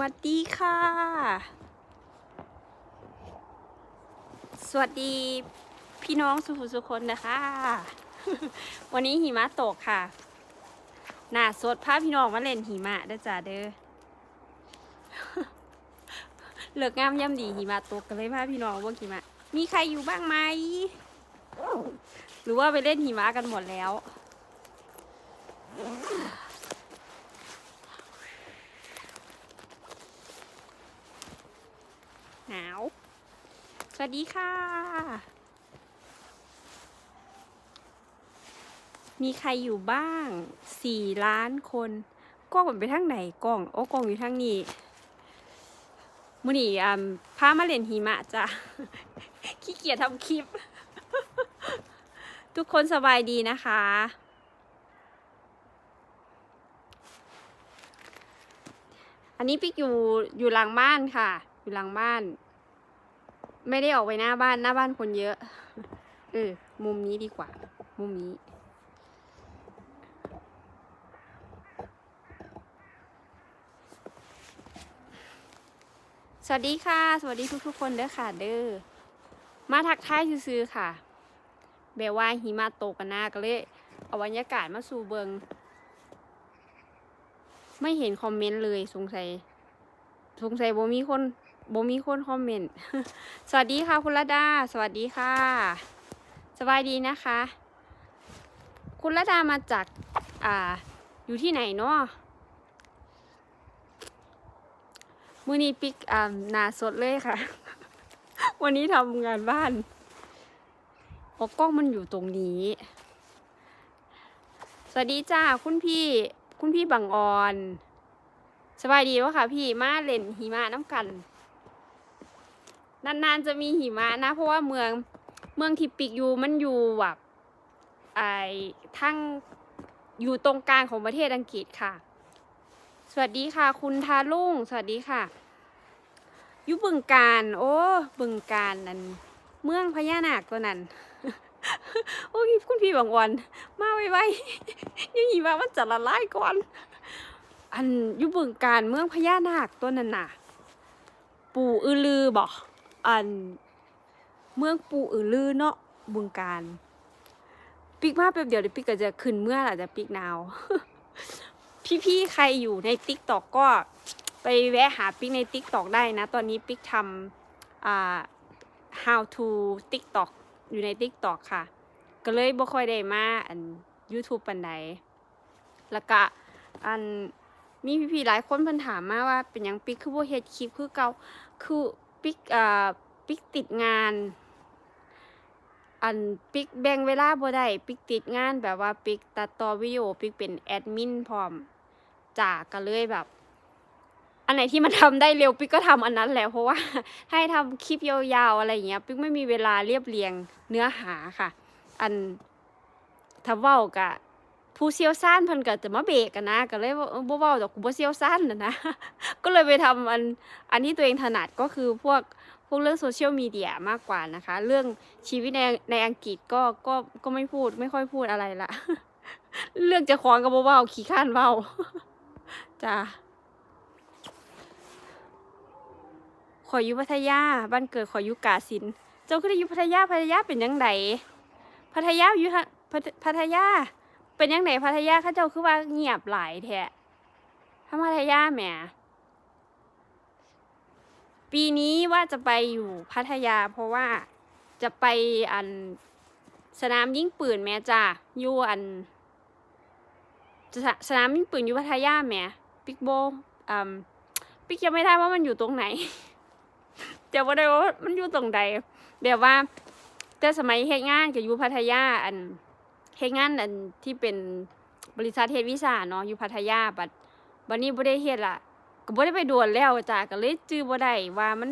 วัสดีค่ะ สวัสดีพี่น้องสุขุสุคนนะคะ วันนี้หิมะตกค่ะ หน้าสดพาพี่น้องมาเล่นหิมะเด้อจ้าเด้อเลิกงามย่ำดีหิมะตกกันเลยพาพี่น้องว่าหิมะ มีใครอยู่บ้างไหม หรือว่าไปเล่นหิมะกันหมดแล้ว หนาว ส วัสดีค่ะ มีใครอยู่บ้างสี่ล้านคนกล้องมันไปทางไหนกล้อง โอ้กล้องอยู่ทางนี้มือนี่อ่าพามาเล่นหิมะจ้ะขี้เกียจทำคลิป ทุกคนสบายดีนะคะ อันนี้ปิ๊กอยู่อยู่หลังบ้านค่ะ อยู่หลังบ้าน ไม่ได้ออกไปหน้าบ้านหน้าบ้านคนเยอะ เออ มุมนี้ดีกว่า มุมนี้ สวัสดีค่ะ สวัสดีทุกๆคนเด้อค่ะ เด้อ มาทักทายซื้อๆค่ะแบบว่าหิมะตกกันหน้าก็เลยเอาบรรยากาศมาสู่เบิง ไม่เห็นคอมเมนต์เลยสงสัย สงสัยบ่มีคน บ่มีคนคอมเมนต์ สวัสดีค่ะคุณระดา สวัสดีค่ะ สบายดีนะคะ คุณระดามาจากอ่าอยู่ที่ไหนเนาะมือนี้ปิกอ่านาสดเลยค่ะ วันนี้ทำงานบ้านเพราะกล้องมันอยู่ตรงนี้ สวัสดีจ้าคุณพี่คุณพี่บังออนสบายดีวะค่ะพี่มาเล่นหิมะน้ำกัน นานๆจะมีหิมะนะ เพราะว่าเมืองเมืองที่ปิกอยู่มันอยู่แบบไอ้ทั้งอยู่ตรงกลางของประเทศอังกฤษค่ะ สวัสดีค่ะ คุณทาลุงสวัสดีค่ะอยู่บึงการโอ้บึงการนั่นเมืองพญานาคตัวนั้นโอ้ยคุณพี่บางวัน มาไวๆยังหิมะมันจะละลายก่อน อันอยู่บึงการเมืองพญานาคตัวนั้นน่ะ ปู่อือลือบอก อันเมืองปูอือลือเนาะบึงการปิกมาแป๊บเดียวเดี๋ยวปิกก็จะขึ้นเมื่อหละจะปิกหนาว พี่ๆใครอยู่ในติ๊กตอกก็ไปแวะหาปิกในติ๊กตอกได้นะ ตอนนี้ปิกทำอ่า how to TikTok อยู่ใน TikTok ค่ะ ก็เลยบ่ค่อยได้มาอัน YouTube ปันใดแล้วก็อันมีพี่ๆหลายคนเพิ่นถามมาว่าเป็นหยังปิกคือบ่เฮ็ดคลิปคือเก่าคือ ปิกอ่าปิกติดงาน อันปิกแบ่งเวลาบ่ได้ปิกติดงานแบบว่าปิกตัดต่อวิดีโอปิกเป็นแอดมินพร้อมจ้าก็เลยแบบ อันไหนที่มันทำได้เร็วปิกก็ทำอันนั้นแหละเพราะว่าให้ทำคลิปยาวๆอะไรอย่างเงี้ยปิกไม่มีเวลาเรียบเรียงเนื้อหาค่ะ อันถ้าเว้ากะ ผู้เชี่ยวชาญเพิ่นก็จะมาเบรกกันนะก็เลยว่าเออบ่เว้าดอกกูบ่เชี่ยวชาญน่ะนะ ก็เลยไปทำอันอันที่ตัวเองถนัดก็คือพวกพวกเรื่องโซเชียลมีเดียมากกว่านะคะ เรื่องชีวิตในในอังกฤษก็ก็ก็ไม่พูดไม่ค่อยพูดอะไรละเรื่องจะของก็บ่เว้าขี้ข้านเว้าจ้าขอยอยู่พัทยาบ้านเกิดขอยอยู่กาสิน เจ้าก็ได้อยู่พัทยาพัทยาเป็นยังไงพัทยาอยู่ทะพัทยา เป็นยังไงพัทยาข้าเจ้าคือว่าเงียบหลายแท้ถ้าพัทยาแหมปีนี้ว่าจะไปอยู่พัทยา เพราะว่าจะไปอันสนามยิงปืนแม่จ้าอยู่อันสนสนามยิงปืนอยู่พัทยาแหมปิกโบอืมปิกยังไม่ได้ว่ามันอยู่ตรงไหนจะว่าได้ว่ามันอยู่ตรงใดแบบว่า แต่สมัยเฮ็ดงานก็อยู่พัทยาอัน เฮ็ดงานอันที่เป็นบริษัทเฮ็ดวีซ่าเนาะอยู่พัทยาบัดบัดนี้บ่ได้เฮ็ดละก็บ่ได้ไปด่วนแล้วจ้ะก็เลยจื้อบ่ได้ว่ามัน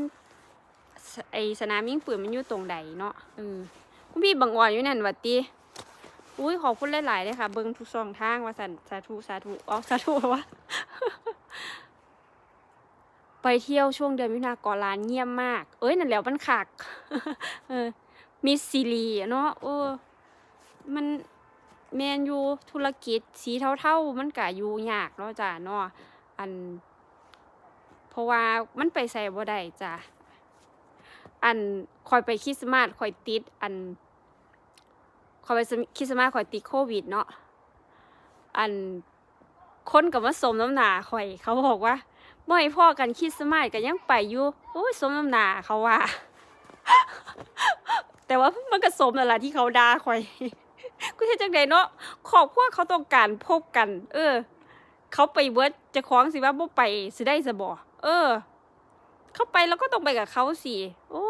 ไอสนามยิงปืนมันอยู่ตรงใดเนาะเออคุณพี่บังอ่อนอยู่นั่นวัดติอุ้ยขอบคุณหลายๆเลยค่ะ เบิ่งทุกช่องทางว่าสันสาธุสาธุอ๋อสาธุวะไปเที่ยวช่วงเดือนมิถุนากรร้านเงียบมาก เอ้ยนั่นแล้วมันคักเออมีซีรีเนาะเออ มันแมนอยู่ธุรกิจสีเท่าๆ มันกะอยู่ยากเนาะจ้ะเนาะอัน เพราะว่ามันไปใส่บ่ได้จ้ะอันคอยไปคริสต์มาสคอยติด อันคอยไปคริสต์มาสคอยติดโควิดเนาะอันคนกับว่าสมน้ำหนาคอย เขาบอกว่าบ่ให้พ่อกันคริสต์มาสก็ยังไปอยู่โอ้ยสมน้ำหนาเขาว่า แต่ว่ามันก็สมนั่นแหละที่เขาด่าคอย กูเฮ็ดจังไดเนาะขอบพวกเขาต้องการพบกัน เออ เขาไปเบิดจะคล้าของสิว่าบ่ไปสิได้ซะบ่เออ เขาไปแล้วก็ต้องไปกับเขาสิโอ้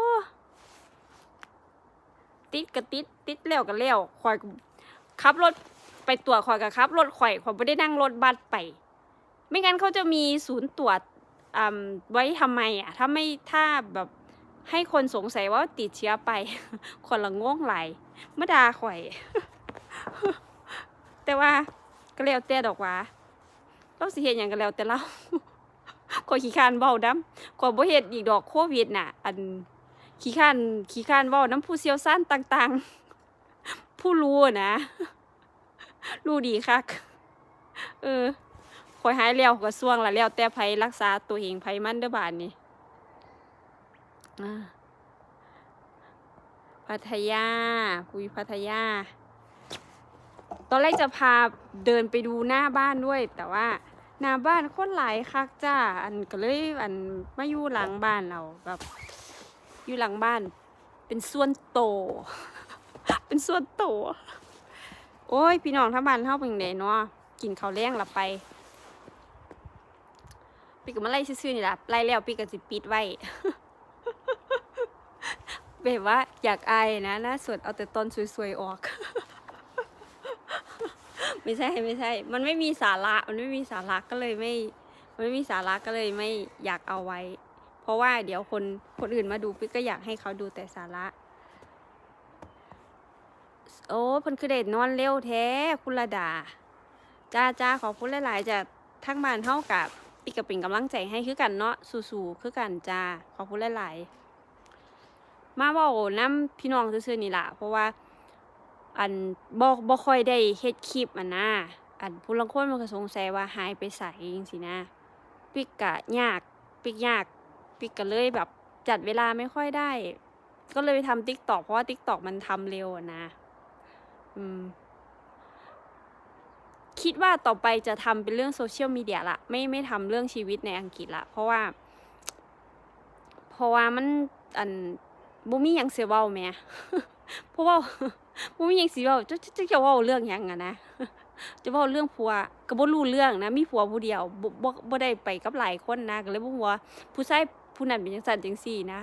ติดก็ติดติดแล้วก็แล้วคอยขับรถไปตรวจคอยกับขับรถข่อยข่อยไม่ได้นั่งรถบัสไป ไม่งั้นเขาจะมีศูนย์ตรวจอ่าไว้ทำไมอะ ถ้าไม่ถ้าแบบให้คนสงสัยว่าติดเชื้อไป คนละง่วงไหลายมาดาข่อย แต่ว่าก็แล้วแต่ดอกหว่าเราสิเห็นอย่างก็แล้วแต่เราขอขี้คานเว้าดำข่อบ่เฮ็ดอีกดอกโควิดน่ะ อันขี้คานขี้คานเว้าน้ำผู้เชี่ยวชาญต่าง ๆ ผู้รู้นะรู้ดีคักเออข่อยหายแล้วก็ส่วงละแล้วแต่ไผรักษาตัวเองไผมันเด้อบาดนี้อ่าพัทยาปุยพัทยา ตอนแรกจะพาเดินไปดูหน้าบ้านด้วย แต่ว่าหน้าบ้านคนหลายคักจ้า อันก็เลยอันมาอยู่หลังบ้านเราแบบอยู่หลังบ้าน เป็นส่วนโต เป็นส่วนโต โอ้ย พี่น้องถ้าบ้านเฮาเป็นไดเนาะกินข้าวแรงละไปปีก็มาไล่ซื่อๆนี่ล่ะไล่แล้วปีก็สิปิดไว้แบบว่าอยากอายนะหน้าสดเอาแต่ตอนสวยๆออก ไม่ใช่ไม่ใช่ มันไม่มีสาระ มันไม่มีสาระก็เลยไม่ มันไม่มีสาระก็เลยไม่อยากเอาไว้ เพราะว่าเดี๋ยวคนคนอื่นมาดูปิ๊กก็อยากให้เขาดูแต่สาระ โอ้เพิ่นคือเด็ดนอนเร็วแท้คุณระดาจ้าจ้าขอบคุณหลาย ๆจากทั้งบ้านเฮากับปิ๊กก็เป็นกำลังใจให้คือกันเนาะสู้ๆคือกันจ้าขอบคุณหลาย ๆ มาเว้านํพี่น้องซื่อๆนี่ล่ะเพราะว่า อันบ่บ่ค่อยได้เฮ็ดคลิปอะนะอันผู้ลางคนมันก็สงสัยว่าหายไปไสจังซี่นะปิกก็ยากปิกยากปิกก็เลยแบบจัดเวลาไม่ค่อยได้ ก็เลยไปทำ TikTok เพราะว่า TikTok มันทำเร็วนะอืมคิดว่าต่อไปจะทำเป็นเรื่องโซเชียลมีเดียละไม่ไม่ทำเรื่องชีวิตในอังกฤษละเพราะว่า เพราะว่ามันอันบ่มีหยังเสียเว้าแหม่เพราะว่า บ่มีหยังสิเว้าจะจะจะจะเว้าเรื่องหยังอะนะจะเว้าเรื่องผัวก็บ่รู้เรื่องนะ มีผัวผู้เดียวบ่บ่บ่ได้ไปกับหลายคนนะก็เลยบ่ฮู้ว่าผู้ชายผู้นั้นเป็นจังซั่นจังซี่นะ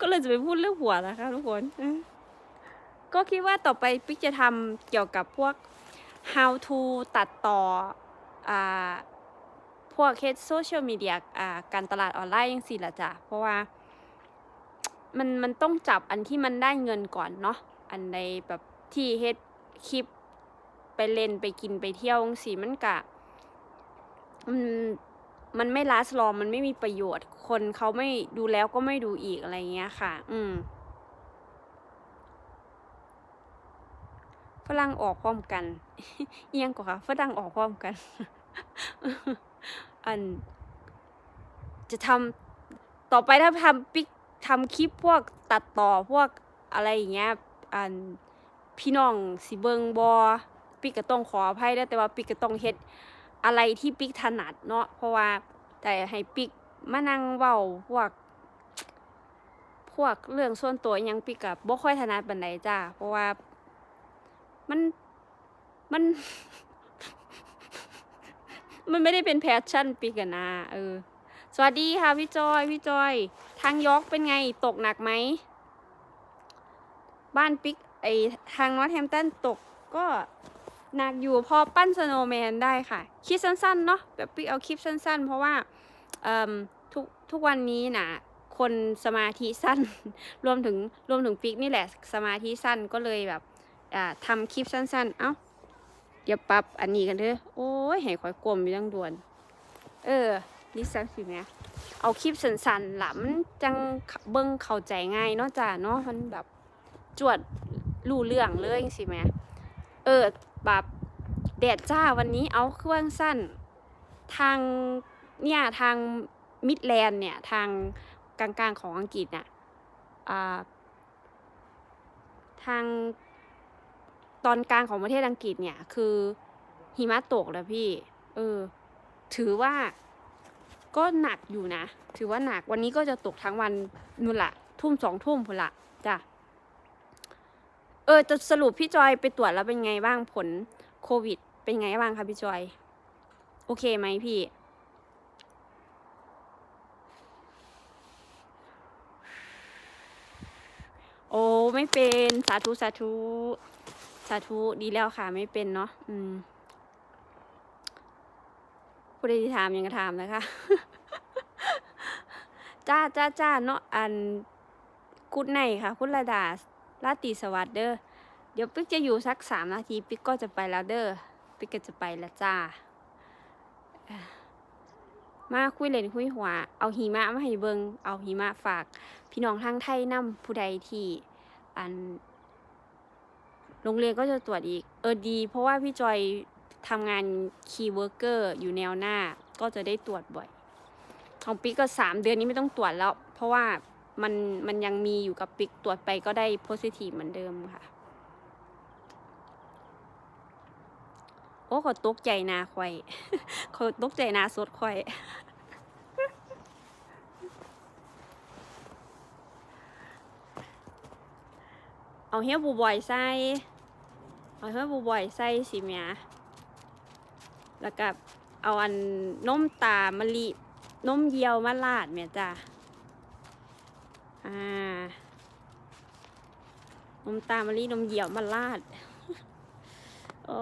ก็เลยจะไปพูดเรื่องผัวนะคะทุกคนก็คิดว่าต่อไปปิ๊กจะทำเกี่ยวกับพวก how to ตัดต่ออ่าพวกเฮ็ดโซเชียลมีเดียอ่าการตลาดออนไลน์จังซี่ละจ้ะเพราะว่า มันมันต้องจับอันที่มันได้เงินก่อนเนาะอันในแบบที่เฮ็ดคลิปไปเล่นไปกินไปเที่ยวจังซี่มันกะมันมันไม่ลาสลอมันไม่มีประโยชน์ คนเขาไม่ดูแล้วก็ไม่ดูอีกอะไรเงี้ยค่ะ อืมฝรั่งออกพร้อมกัน เอียงกว่าค่ะฝรั่งออกพร้อมกัน อัน จะทำต่อไปถ้าทำปิก ทำคลิปพวกตัดต่อพวกอะไรอย่างเงี้ยอันพี่น้องสิเบิงบอปิกก็ต้องขออภัยด้วแต่ว่าปิกก็ต้องเฮ็ดอะไรที่ปิกถนัดเนาะเพราะว่าแต่ให้ปิกมานั่งเว้าพวก พวกเรื่องส่วนตัวยังปิกก็บ่ค่อยถนัดปานใดจ้าเพราะว่ามันมัน มันไม่ได้เป็นแพชชั่นปิกอะนะเออ สวัสดีค่ะพี่จอย พี่จอยางยอกเป็นไงตกหนักไหม บ้านปิกไอทางนอตแฮมตันตกก็หนักอยู่พอปั้นสโนว์แมนได้ค่ะ คลิปสั้นๆเนาะแบบปิกเอาคลิปสั้น ๆ เพราะว่าทุกทุกวันนี้นะคนสมาธิสั้น รวมถึงรวมถึงปิกนี่แหละสมาธิสั้นก็เลยแบบทำคลิปสั้น ๆ เอ้าเดี๋ยวปรับอันนี้กันเถอะโอ้ยให้คอยกลมอยู่ตั้งด่วน เออ นี่สักสิแม่ เอาคลิปสั้นๆล่ะมันจังเบิ่งเข้าใจง่ายเนาะจ้าเนาะมันแบบจวดรู้เรื่องเลยสิแหม่เออแบบแดดจ้าวันนี้เอาเครื่องสั้น ทางเนี่ยทางมิดแลนด์เนี่ยทางกลางๆของอังกฤษเน่ะอ่าทางตอนกลางของประเทศอังกฤษเนี่ย คือหิมะตกแล้วพี่ เออ ถือว่า ก็หนักอยู่นะ ถือว่าหนักวันนี้ก็จะตกทั้งวันนู่นละทุ่มสองทุ่มพุ่นละจ้ะเออจะสรุปพี่จอยไปตรวจแล้วเป็นไงบ้างผลโควิด เป็นไงบ้างคะพี่จอย โอเคไหมพี่โอ้ไม่เป็นสาธุสาธุสาธุดีแล้วค่ะ ไม่เป็นเนาะอืมผู้ใดที่ถามยังกระถามนะคะ จ้าจ้าจ้าเนาะอันกุดไนค่ะ คุณระดาลาตีสวัสด์เด้อเดี๋ยวปิ๊กจะอยู่สักสามนาทีปิ๊กก็จะไปแล้วเด้อปิ๊กก็จะไปล้วจ้า มาคุยเล่นคุยหัว เอาหิมะมาให้เบิงเอาหิมะฝาก พี่น้องทางไทยนำผู้ใดที่อัน โรงเรียนก็จะตรวจอีก เออดี เพราะว่าพี่จอยทำงานคีย์เวิร์กเกอร์อยู่แนวหน้าก็จะได้ตรวจบ่อย ของปิ๊กก็สามเดือนนี้ไม่ต้องตรวจแล้ว เพราะว่ามันมันยังมีอยู่กับปิ๊กตรวจไปก็ได้โพซิทีฟเหมือนเดิมค่ะ โอ้ขอตกใจนาควายขอตกใจนาสดควายเอาเฮียบูบอยใส่ เอาเฮียบูบอยใส่สิเมียแล้วก็เอาอันนมตามะลิ นมเยียวมาลาดเมียจ้ะอ่านมตามะลินมเยียวมาลาดโอ้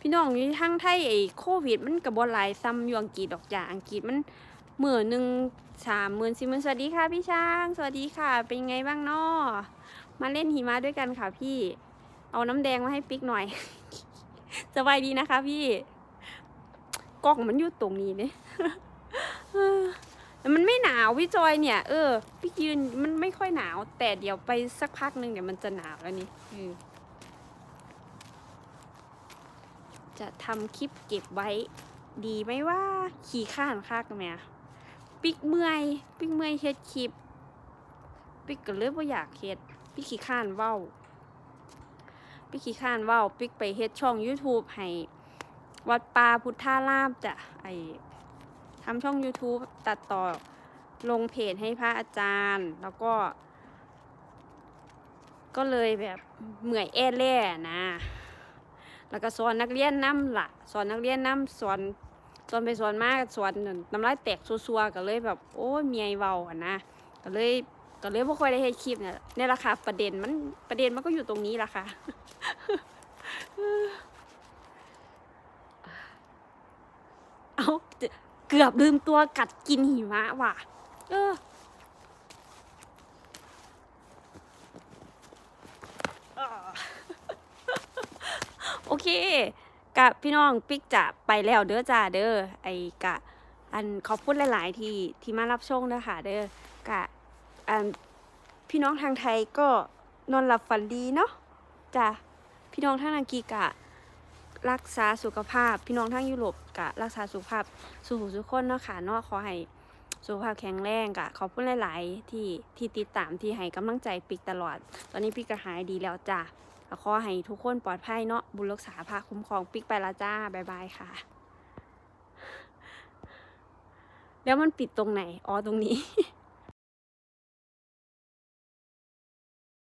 พี่น้องนี่ทั้งไทยไอ้โควิด มันกับบอลายซ้ำอยู่อังกฤษดอกจ้ะอังกฤษมันหมื่นหนึ่งสามหมื่นสี่หมื่นสวัสดีค่ะพี่ช้าง สวัสดีค่ะ เป็นไงบ้างนอมาเล่นหิมะด้วยกันค่ะพี่ เอาน้ำแดงมาให้ปิ๊กหน่อย สบายดีนะคะพี่ กล้องมันอยู่ตรงนี้เนี่ยแต่มันไม่หนาวพี่จอยเนี่ย เออ พี่ยืนมันไม่ค่อยหนาว แต่เดี๋ยวไปสักพักหนึ่งเดี๋ยวมันจะหนาวแล้วนี่จะทำคลิปเก็บไว้ ดีไหมว่าขี่ข้านคักไหมอะปิกเมื่อยปิกเมื่อยเฮ็ดคลิป ปิกก็เลยบ่อยากเฮ็ดปิกขี่ข้านเว้าปิกขี่ข้านเว้าปิกไปเฮ็ดช่อง YouTube ให้ วัดป่าพุทธารามจ้ะไอทำช่อง YouTube ตัดต่อลงเพจให้พระอาจารย์ แล้วก็ ก็เลยแบบเหมื่อยแอแล่นะ แล้วก็สอนนักเรียนน้ำละสอนนักเรียนน้ำสอนสอนไปสอนมากสอนจนน้ำลายแตกซัวๆก็เลยแบบ โอ้ยเมียเว้าอะนะก็เลยก็เลยบ่ค่อยได้เฮ็ดคลิปเนี่ยนี่แหละค่ะประเด็นมันประเด็นมันก็อยู่ตรงนี้ล่ะค่ะ เกือบลืมตัวกัดกินหิมะว่ะ เออโอเคกับพี่น้องปิกจะไปแล้วเด้อจ้าเด้อไอกะ อันขอบคุณหลาย ๆ ที่ที่มารับชมนะคะเด้อกะอันพี่น้องทางไทยก็นอนหลับฝันดีเนาะจ้ะพี่น้องทางอังกฤษกะ รักษาสุขภาพ พี่น้องทางยุโรปกะรักษาสุขภาพสู่หูทุกคนเนาะค่ะเนาะขอให้สุขภาพแข็งแรงกะขอบคุณหลาย ๆ ที่ที่ติดตามที่ให้กำลังใจปิกตลอด ตอนนี้ปิกก็หายดีแล้วจ้ะขอให้ทุกคนปลอดภัยเนาะบุญรักษาภาคุ้มครองปิกไปละจ้าบ๊ายบายค่ะ แล้วมันปิดตรงไหนอ๋อตรงนี้